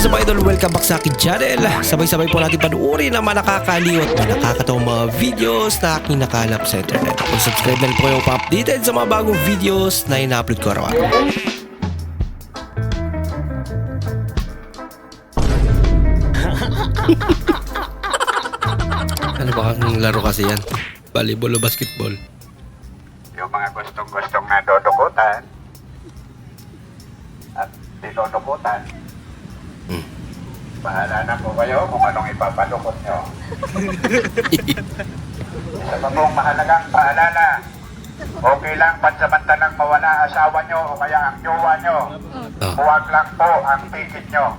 is up idol? Welcome back sa akin channel. Sabay-sabay po natin panuorin ang mga nakakaliw at mga nakakatawang mga videos na aking nakalap sa internet. Kung subscribe na rin po kayo pa-updated sa mga bagong videos na ina-upload ko araw-araw. ano ba kang laro kasi yan? Volleyball o basketball? yung mga gustong-gustong na dodokutan at didodokutan. Bahala na po kayo kung anong ipapadukot nyo. Isa pa pong mahalagang paalala. Okay lang pansamantalang mawala asawa nyo o kaya ang jowa nyo. Ah, Huwag lang po ang ticket nyo.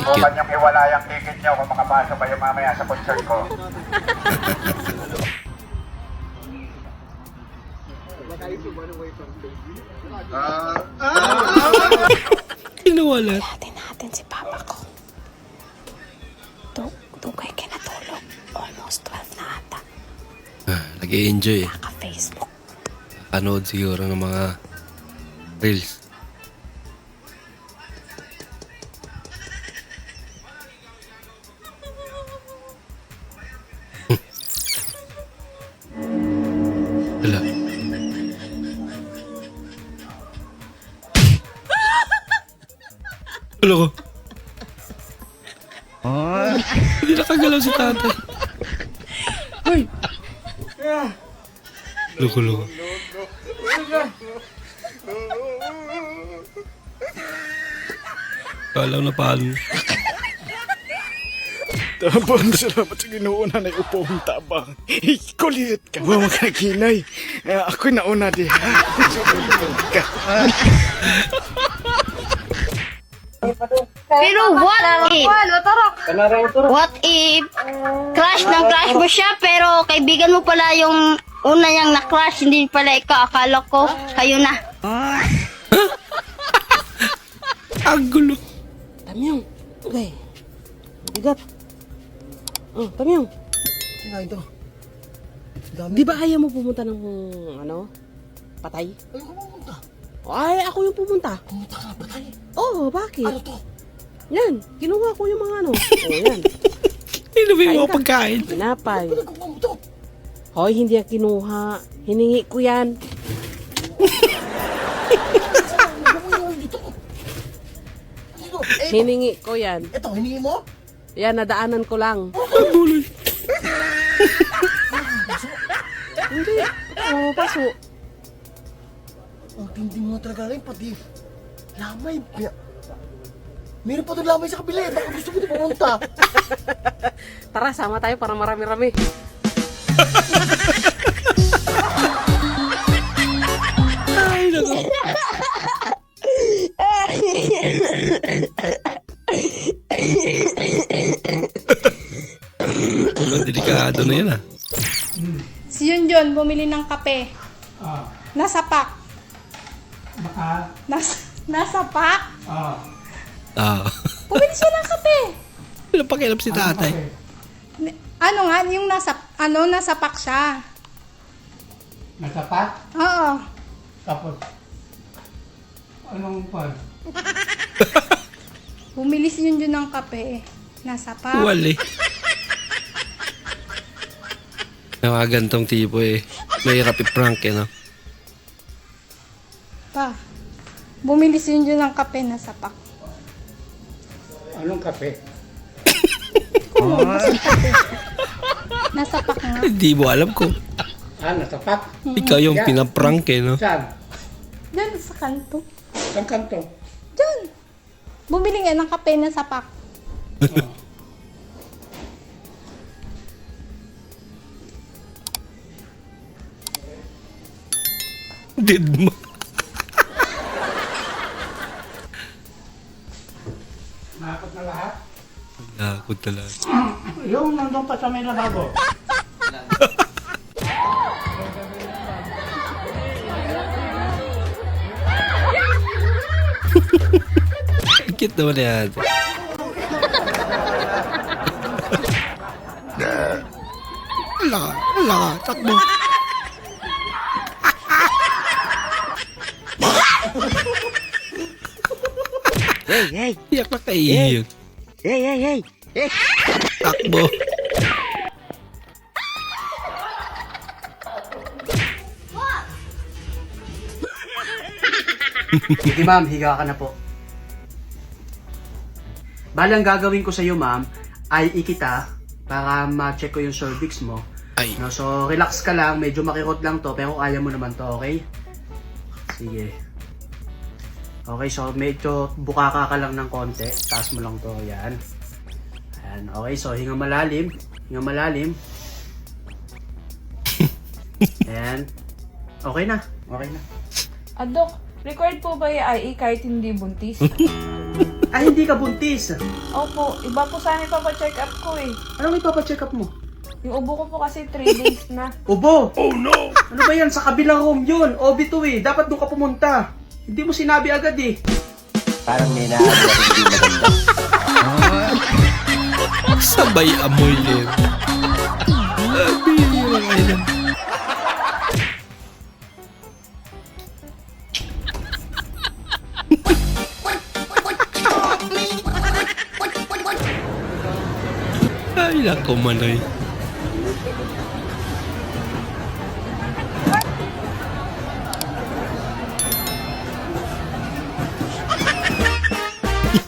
Huwag niyong iwala yung ticket nyo kung makapasok kayo mamaya sa concert ko. Kinawala. Natin natin si Nag-enjoy eh. Naka-Facebook. Anood siguro ng mga reels. Wala. Wala ko. Hindi nakagalaw si tatay. Loko, loko. Kala na paano. Tabang salamat sa ginuuna na upo ang tabang. Kulit ka. Huwag mo ka naghinay. Eh, ako'y nauna di. ka. Pero what if, what if, crush na crush mo siya, pero kaibigan mo pala yung una niyang na-crush, hindi pala ikaw, akala ko, kayo na. Ang gulo. Tamyong. Okay. Bigat. Oh, Tamyong. Nga ito. Di ba ayaw mo pumunta ng ano? Patay? Ay, kung pumunta. Ay, ako yung pumunta. Pumunta ka ba tayo? Oo, oh, bakit? Ano to? Yan, kinuha ko yung mga ano. Oh, yan. Yung mga Kain ka. pagkain? Pinapay. Hoy, hindi yan kinuha. Hiningi ko yan. Hiningi ko yan. ito, hiningi mo? Yan, nadaanan ko lang. Hindi. Oo, paso. Ang tindi mo talaga rin, pati lamay. Meron pa doon lamay sa kabila eh. Baka gusto mo din pumunta. Tara, sama tayo para marami-rami. Ay, nako. Ano, delikado na yan ah. Si Yunjun bumili ng kape. Nasa pack. Nasa, nasa pack? Ah. Bumili siya ng kape. Ano pakialam si tatay? Ni- Ano nga, yung nasa, ano, nasa pack siya. Natapat? Oo. Tapos, anong pan? Bumili si Yunjun ng kape. Nasa pack. Wali. Yung mga gantong tipo eh. Mahirap i-prank eh, no? Pa. Bumili si Yunjun ng kape. Nasa pack. Anong kape? Nasa pack nga. Hindi mo alam ko. Ah, natapat? Ikaw yung pinaprank eh, no? Saan? Diyan sa kanto. Saan kanto? Diyan. Bumili nga ng kape. Nasa pack. Did mo. Nakakot talaga. Yung nandun pa sa may lababo. Cute naman yan. Wala ka, takbo. Hey, hey, Iyak na kaiyak. hey, hey, hey. Takbo. Sige ma'am, higa ka na po. Bali, ang gagawin ko sa iyo ma'am, ay ikita para ma-check ko yung cervix mo. Ay. No, so, relax ka lang. Medyo makirot lang to, pero kaya mo naman to, okay? Sige. Okay, so medyo bukaka ka lang ng konti. Taas mo lang to, yan. Ayan, okay, so hinga malalim. Hinga malalim. Ayan. Okay na. Okay na. Adok, required po ba yung IE kahit hindi buntis? Ay, hindi ka buntis. Opo, iba po sana ipapacheck up ko eh. Anong ipapacheck up mo? Yung ubo ko po kasi 3 days na. Ubo! Oh no! Ano ba yan? Sa kabilang room yun. OB2 eh. Dapat doon ka pumunta. Hindi mo sinabi agad eh. Sabay amoy yun. Sabi yun. Ay, nako manoy.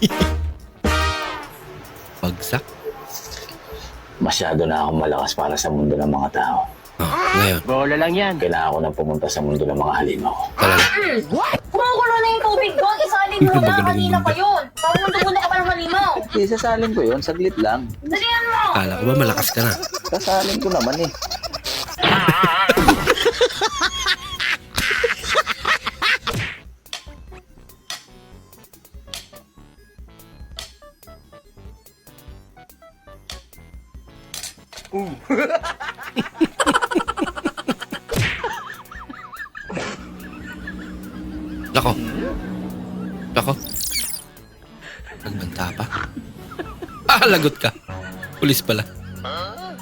Bagsak. Masyado na akong malakas para sa mundo ng mga tao. Oh, ngayon, Bola lang yan. Kailangan ko na pumunta sa mundo ng mga halimaw. talaga. Kumukulo na yung tubig doon. Isalin mo na. Kanina pa yun. Pamundukulo ka pa ng halimaw. Okay, sasalin ko yun. Saglit lang. Dalihan mo. Kala ko ba malakas ka na? Sasalin ko naman eh. Nako. Nako. Nagbanta pa. Ah, lagot ka. Pulis pala. Ah.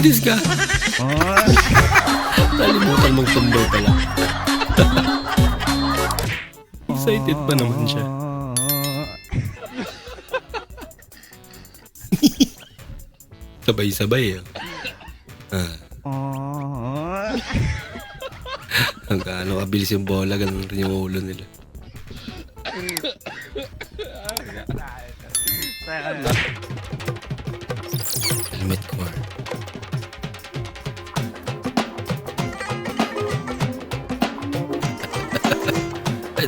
Buntis ka. Nalimutan mong tumboy pala. Excited pa naman siya. Sabay-sabay eh. Ah. Ang gaano kabilis yung bola, ganun rin yung ulo nila.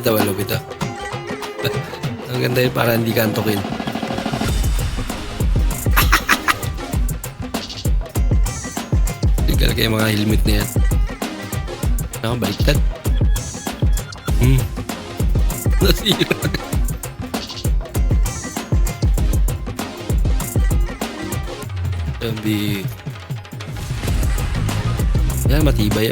Ay, tawa lupit ah. Ang ganda yun para hindi ka antukin. Tigil kayo mga helmet na yan. Nakabaliktad. Hmm. Nasira. Sabi. Yan, matibay ah.